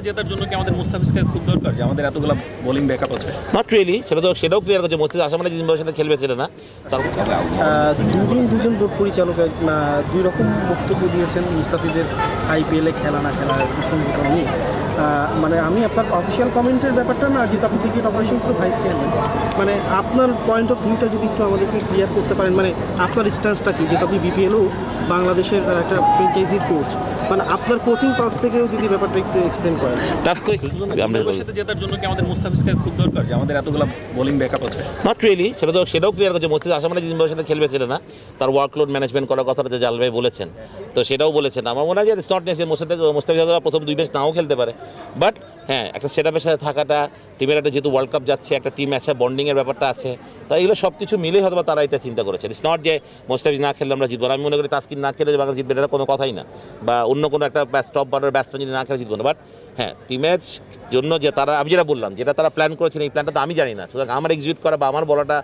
জেতার জন্য কি আমাদের মুস্তাফিজকে খুব দরকার যে আমাদের এতগুলো বোলিং ব্যাকআপ আছে? নট রিয়েলি সেটা তো সেটাও ক্লিয়ার করছে। মোস্তাফিজ আসামানে জিম্বাবের সাথে খেলবে ছিল না। তার আহ, দুজন পরিচালক দুই রকম বক্তব্য দিয়েছেন মুস্তাফিজের আইপিএলে খেলা না খেলা প্রসঙ্গটা নিয়ে। মানে আমি আপনার অফিসিয়াল কমেন্টের ব্যাপারটা না যেহেতু আপনি ক্রিকেট অপারেশনসের ভাইস চেয়ারম্যান মানে আপনার পয়েন্ট অফ ভিউটা যদি একটু আমাদেরকে ক্লিয়ার করতে পারেন মানে আপনার স্ট্যান্সটা কি? যেহেতু আপনি বিপিএলও বাংলাদেশের একটা ফ্র্যাঞ্চাইজির কোচ মানে আপনার কোচিং পাস থেকেও যদি ব্যাপারটা একটু এক্সপ্লেন করেন। টাফ সাথে জেতার জন্য কি আমাদের মুস্তাফিজকে খুব দরকার যে আমাদের এতগুলো বোলিং ব্যাকআপ আছে? নট রিয়েলি সেটা তো সেটাও ক্লিয়ার করছে। মুস্তাফিজ মোস্তাফিজ আসামানে জিম্বাবের সাথে খেলবে ছিল না তার ওয়ার্কলোড ম্যানেজমেন্ট করার কথাটা যে জাল ভাই বলেছেন। তো সেটাও বলেছেন। আমার মনে হয় যে it's not necessary Mustafiz Mustafiz প্রথম দুই ম্যাচ নাও খেলতে পারে। বাট হ্যাঁ একটা সেটআপের সাথে থাকাটা টিমের একটা যেহেতু ওয়ার্ল্ড কাপ যাচ্ছে, একটা টিম আছে বন্ডিংয়ের ব্যাপারটা আছে তাই এগুলো সব কিছু মিলে হয়তো তারা এটা চিন্তা করেছে। ইটস নট যে মোস্তাফিজ না খেললে আমরা জিতবো। আমি মনে করি তাস্কিন না খেলে বাংলাদেশ জিতবে, এটা কোনো কথাই না। বা অন্য কোনো একটা টপ বার্ডার ব্যাটসম্যান যদি না খেলে জিতবো না। বাট হ্যাঁ টিমের জন্য যে তারা, আমি যেটা বললাম, যেটা তারা প্ল্যান করেছেন এই প্ল্যানটা তো আমি জানি না। সুতরাং আমার এক্সিকিউট করা বা আমার বলাটা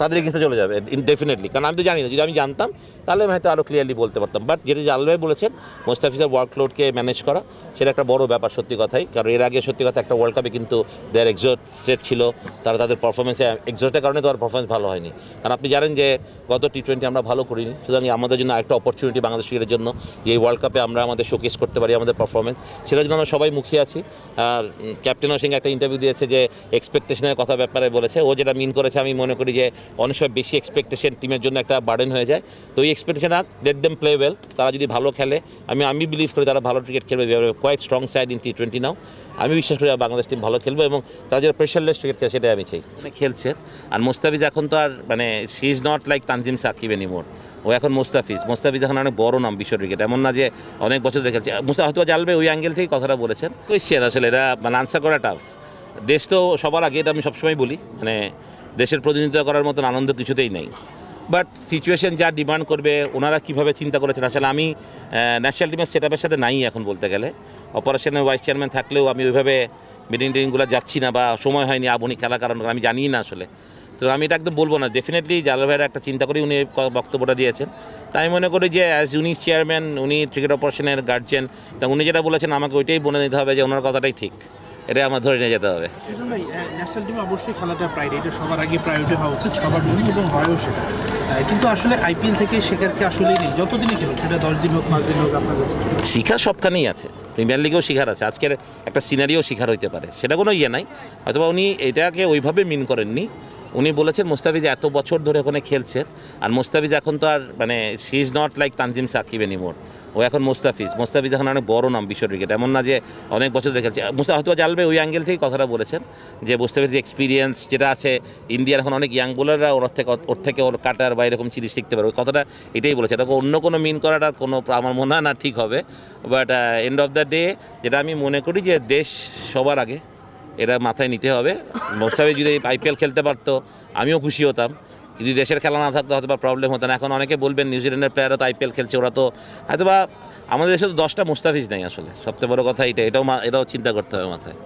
তাদের এগেন্সে চলে যাবে ডেফিনেটলি কারণ আমি তো জানি না, যদি আমি জানতাম, তাহলে আমি হয়তো আরও ক্লিয়ারলি বলতে পারতাম। বাট যেটা জালভাই বলেছেন মোস্তাফিজের ওয়ার্কলোডকে ম্যানেজ করা, সেটা একটা বড় ব্যাপার সত্যি কথাই। কারণ এর আগে সত্যি কথা একটা ওয়ার্ল্ড কাপে কিন্তু দেয়ার এক্সোটেড ছিল, তারা তাদের পারফরমেন্সে এক্সোটের কারণে তো আর পারফরমেন্স ভালো হয়নি। কারণ আপনি জানেন যে, গত টি টোয়েন্টি আমরা ভালো করিনি। সুতরাং আমাদের জন্য একটা অপরচুনিটি বাংলাদেশ ক্রিকেটের জন্য, যে এই ওয়ার্ল্ড কাপে আমরা আমাদের শোকেস করতে পারি আমাদের পারফরমেন্স সেটার জন্য আমরা সবাই মুখিয়ে আছি। আর ক্যাপ্টেনের সঙ্গে একটা ইন্টারভিউ দিয়েছে যে এক্সপেকটেশনের কথা ব্যাপারে বলেছে। ও যেটা মিন করেছে, আমি মনে করি যে অনেক সময় বেশি এক্সপেকটেশন টিমের জন্য একটা বার্ডেন হয়ে যায়। তো এই এক্সপেকটেশন আর লেট দেম প্লে ওয়েল তারা যদি ভালো খেলে আমি আমি বিলিভ করি তারা ভালো ক্রিকেট খেলবে। Quite strong side in T twenty now আমি বিশ্বাস করি বাংলাদেশ টিম ভালো খেলবে এবং তারা যেটা প্রেশারলেস ক্রিকেট খেলে সেটাই আমি চাই। মানে খেলছে। আর মোস্তাফিজ এখন তো আর মানে she is not like Tanzim Sakib any anymore ও এখন মোস্তাফিজ। মোস্তাফিজ এখন অনেক বড় নাম বিশ্ব ক্রিকেট এমন না যে অনেক বছর ধরে খেলছে। মুস্তা হয়তো জানবে ওই অ্যাঙ্গেল থেকেই কথাটা বলেছেন। কোয়েশ্চেন আসলে এটা মানে আনসার করা টাফ দেশ তো সবার আগে এটা আমি সবসময় বলি। মানে দেশের প্রতিনিধিত্ব করার মতন আনন্দ কিছুতেই নেই। বাট সিচুয়েশন যা ডিমান্ড করবে, ওনারা কীভাবে চিন্তা করেছেন? আসলে আমি ন্যাশনাল টিমের সেট আপের সাথে নাই এখন বলতে গেলে। অপারেশনের ভাইস চেয়ারম্যান থাকলেও আমি ওইভাবে মিটিং টিটিংগুলো যাচ্ছি না বা সময় হয়নি আবনি খেলা কারণ আমি জানি না আসলে। তো আমি এটা একদম বলব না। ডেফিনেটলি জালাল ভাইয়ের একটা চিন্তা করে উনি বক্তব্যটা দিয়েছেন। তাই মনে করি যে অ্যাজ উনি চেয়ারম্যান উনি ক্রিকেট অপারেশনের গার্জেন তা উনি যেটা বলেছেন আমাকে ওইটাই বলে নিতে হবে যে ওনার কথাটাই ঠিক। এটাই আমার ধরে নিয়ে যেতে হবে। সেজন্য ন্যাশনাল টিমে অবশ্যই খেলাটা প্রায়োরিটি এটা সবার আগে প্রায়োরিটি হওয়া উচিত সবার জন্য এবং হয়ও সেটা। কিন্তু আসলে আইপিএল থেকে শেখার কি আসলেই নেই যতদিনই খেলুক সেটা দশ দিন হোক পাঁচ দিন হোক আপনার কাছে শিখার সবখানেই আছে প্রিমিয়ার লিগেও শিখার আছে আজকের একটা সিনারিও শিখার হইতে পারে সেটা কোনো ইয়ে নাই। হয়তোবা উনি এটাকে ওইভাবে মিন করেননি উনি বলেছেন মোস্তাফিজ এত বছর ধরে ওখানে খেলছে আর মোস্তাফিজ এখন তো আর মানে she is not like Tanzim Sakib anymore ও এখন মোস্তাফিজ। মোস্তাফিজ এখন অনেক বড় নাম বিশ্ব ক্রিকেট এমন না যে অনেক বছর ধরে খেলছে। মুস্তা হয়তো জানবে, ওই অ্যাঙ্গেল থেকেই কথাটা বলেছেন যে মোস্তাফিজ যে এক্সপিরিয়েন্স যেটা আছে ইন্ডিয়ার এখন অনেক ইয়াং বোলাররা ওর থেকে ওর থেকে ওর কাটার বা এরকম চিনি শিখতে পারে। ওই কথাটা এটাই বলেছে। এটা অন্য কোনো মিন করাটা কোনো, আমার মনে হয় না ঠিক হবে। But end of the day যেটা আমি মনে করি যে দেশ সবার আগে এটা মাথায় নিতে হবে। মোস্তাফিজ যদি আইপিএল খেলতে পারতো, আমিও খুশি হতাম। যদি দেশের খেলা না থাকতো হয়তো বা প্রবলেম হতো না। এখন অনেকে বলবেন নিউজিল্যান্ডের প্লেয়াররা তো আইপিএল খেলছে, ওরা তো হয়তো বা আমাদের দেশে তো দশটা মুস্তাফিজ নেই আসলে। সবচেয়ে বড় কথা এটা এটাও এটাও চিন্তা করতে হবে মাথায়।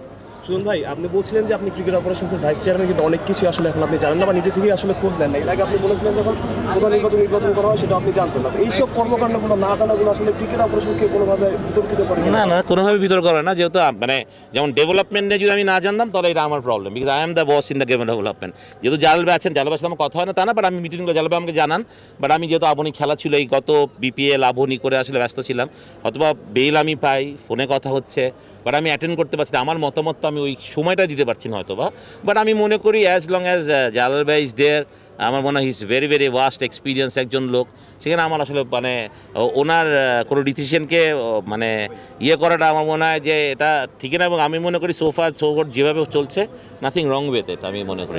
সুজন ভাই, আপনি বলছিলেন যে আপনি ক্রিকেট অপারেশনসের ভাইস চেয়ারম্যান কিন্তু অনেক কিছু আসলে এখন আপনি জানেন না বা নিজে থেকেই আসলে খোঁজ নেন না এর আগে আপনি বলেছিলেন যখন প্রধান নির্বাচন নির্বাচন করা হয়, সেটা আপনি জানতেন না। এইসব কর্মকাণ্ডগুলো না জানাগুলো আসলে ক্রিকেট অপারেশনকে কোনোভাবে বিতর্কিত করে না না, কোনোভাবে ভিতর করে না। যেহেতু মানে যেমন ডেভেলপমেন্টে যদি আমি না জানতাম, তাহলে এটা আমার problem because I am the boss in the game development যেহেতু জালবে আছেন জালবের সাথে আমার কথা হয় না, তা না বাট আমি মিটিংগুলো জালবে আমাকে জানান। বাট আমি যেহেতু আবনি খেলা ছিল, এই গত বিপিএল আবনি করে আসলে ব্যস্ত ছিলাম। অথবা বেল আমি পাই, ফোনে কথা হচ্ছে বাট আমি অ্যাটেন্ড করতে পারছি না। আমার মতামত তো আমি ওই সময়টা দিতে পারছি না হয়তো বা বাট আমি মনে করি অ্যাজ লং অ্যাজ জালাল ভাই ইজ দেয়ার আমার মনে হয় is very very vast experience একজন লোক। সেখানে আমার আসলে মানে ওনার কোনো ডিসিশনকে মানে ইয়ে করাটা আমার মনে হয় যে এটা ঠিক না এবং আমি মনে করি সোফা সোফট যেভাবে চলছে নাথিং রং উইথ এটা আমি মনে করি।